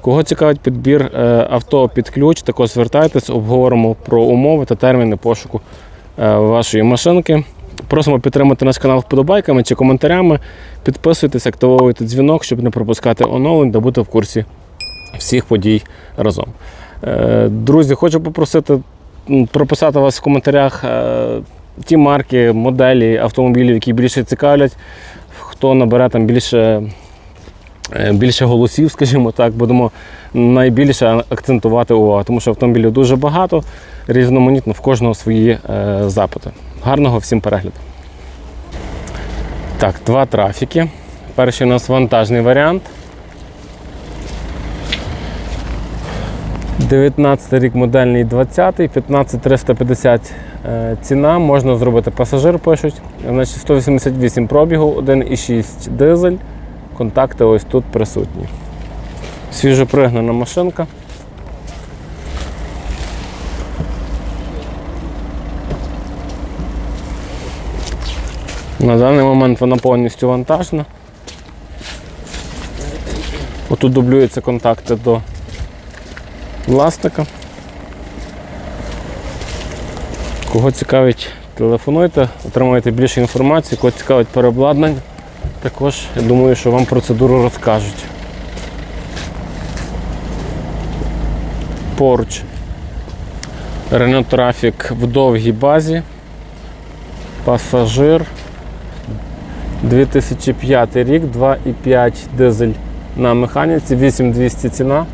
Кого цікавить підбір е, авто під ключ, також звертайтесь, обговоримо про умови та терміни пошуку е, вашої машинки. Просимо підтримати наш канал вподобайками чи коментарями. Підписуйтесь, активовуйте дзвінок, щоб не пропускати оновлень та бути в курсі всіх подій разом. Е, Друзі, хочу попросити прописати вас в коментарях ті марки, моделі автомобілів, які більше цікавлять, хто набере там більше більше голосів, скажімо так, будемо найбільше акцентувати увагу, тому що автомобілів дуже багато, різноманітно, в кожного свої е, запити. Гарного всім перегляду. Так, два трафіки. Перший у нас вантажний варіант. 19 рік модельний 20, 15350 е, ціна, можна зробити пасажир, пишуть. Значить 188 пробігу, 1,6 дизель. Контакти ось тут присутні. Свіжопригнана машинка. На даний момент вона повністю вантажна. Отут дублюються контакти до власника. Кого цікавить, телефонуйте, отримуєте більше інформації, кого цікавить переобладнання. Також я думаю, що вам процедуру розкажуть. Поруч Renault Traffic в довгій базі. Пасажир. 2005 рік, 2,5 дизель на механіці, 8200 ціна.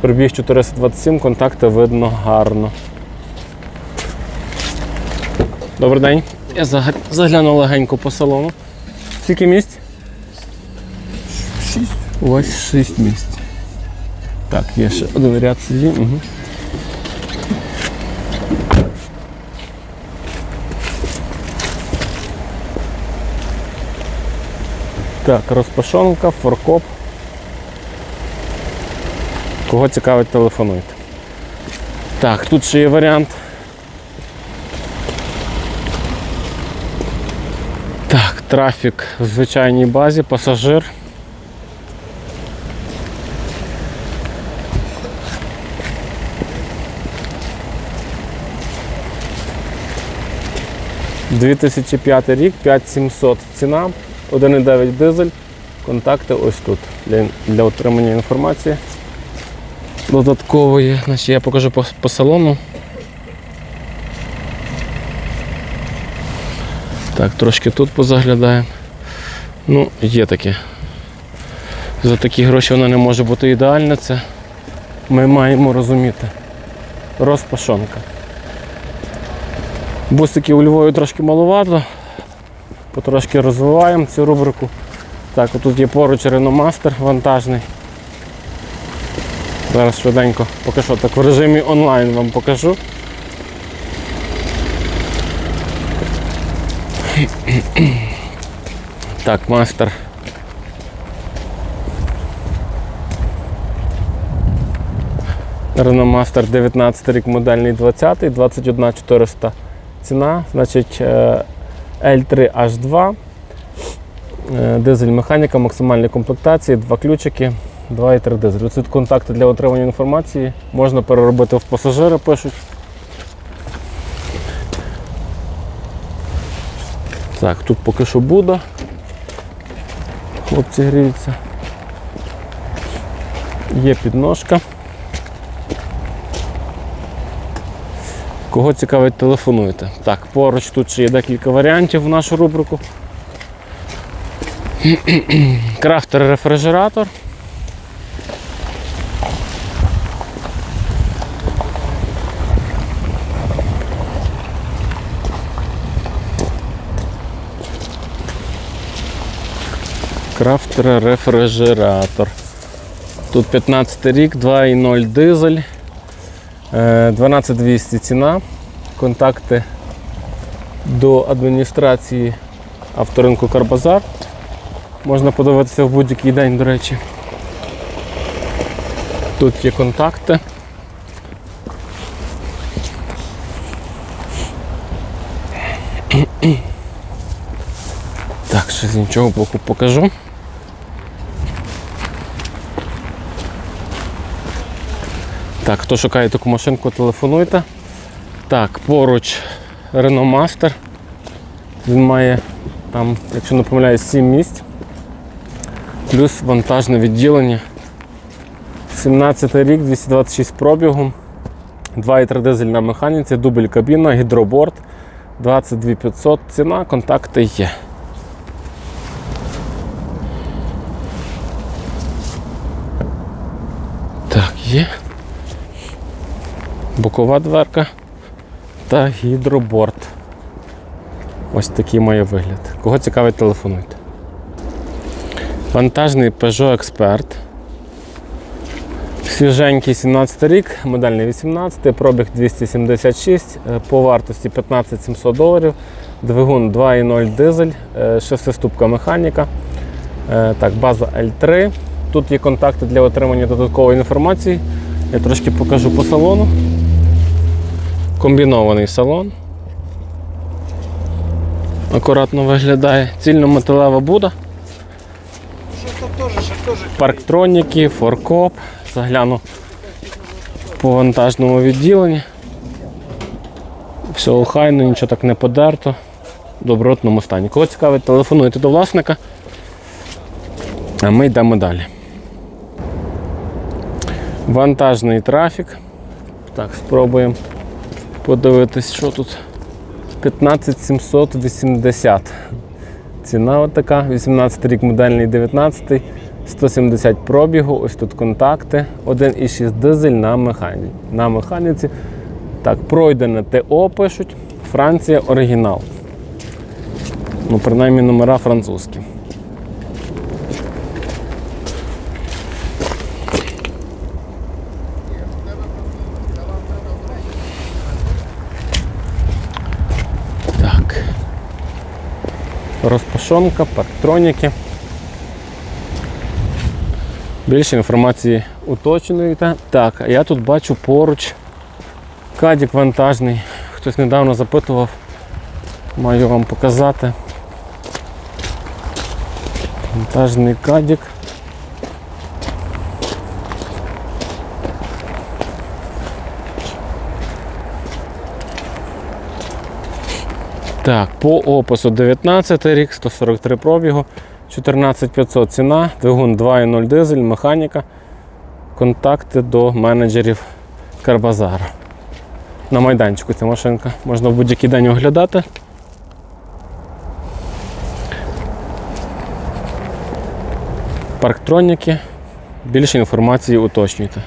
Пробіг 427, контакти видно гарно. Добрий день. Я заг- заглянув легенько по салону. Скільки місць? Вас шість місць. Так, є ще один ряд сидінь. Угу. Так, розпашонка, форкоп. Кого цікавить, телефонуйте. Так, тут ще є варіант. Так, трафік в звичайній базі, пасажир. «2005 рік, 5700 ціна, 1,9 дизель. Контакти ось тут для, для отримання інформації додаткової. Значить, я покажу по, по салону. Так, трошки тут позаглядаємо. Ну, є таке. За такі гроші вона не може бути ідеальна. Це ми маємо розуміти. Розпашонка. Бусиків у Львові трошки маловато. Потрошки розвиваємо цю рубрику. Так, отут є поруч Master вантажний. Зараз швиденько поки що так в режимі онлайн вам покажу. Так, мастер. Master 19 рік модельний 20, 21 400 ціна, значить е, L3H2, е, дизель механіка, максимальні комплектації, два ключики, 2,3 дизель. Тут контакти для отримання інформації. Можна переробити в пасажира, пишуть. Так, тут поки що буде. Хлопці гріються. Є підножка. Кого цікавить, телефонуйте. Так, поруч тут ще є декілька варіантів в нашу рубрику. Крафтер рефрижератор. Крафтер рефрижератор. Тут 15 рік, 2,0 дизель, 12200 ціна. Контакти до адміністрації авторинку Карбазар. Можна подивитися в будь-який день, до речі. Тут є контакти. Так, ще з іншого боку покажу. Так, хто шукає таку машинку, телефонуйте. Так, поруч Renault Master. Він має там, якщо не помиляюсь, 7 місць. Плюс вантажне відділення. 17 рік, 226 пробігу. 2,3 дизель на механіці, дубль кабіна, гідроборд, 22 500 ціна, контакти є. Так, є. Бокова дверка та гідроборд. Ось такий має вигляд. Кого цікавить, телефонуйте. Вантажний Peugeot Expert. Свіженький 17 рік, модельний 18, пробіг 276, е, по вартості 15 700 доларів, двигун 2.0 дизель, е, шестиступка механіка. Е, Так, база L3. Тут є контакти для отримання додаткової інформації. Я трошки покажу по салону. Комбінований салон. Акуратно виглядає. Цільнометалева буда. Парктроніки, форкоп. Загляну по вантажному відділенні. Все охайно, нічого так не подерто. В добротному стані. Кого цікавить, телефонуйте до власника. А ми йдемо далі. Вантажний трафік. Так, спробуємо подивитись, що тут. 15780. Ціна от така, 18 рік модельний 19, 170 пробігу, ось тут контакти, 1,6 дизель на механіці. На механіці. Так, пройдене ТО пишуть, Франція оригінал. Ну, принаймні номера французькі. Так. Розпашонка, парктроніки. Більше інформації уточнюєте. Так, а я тут бачу поруч кадік вантажний. Хтось недавно запитував, маю вам показати. Вантажний кадік. Так, по опису 19 рік, 143 пробігу, 14500 ціна, двигун 2.0 дизель, механіка, контакти до менеджерів Карбазару. На майданчику ця машинка. Можна в будь-який день оглядати. Парктроніки. Більше інформації уточнюйте.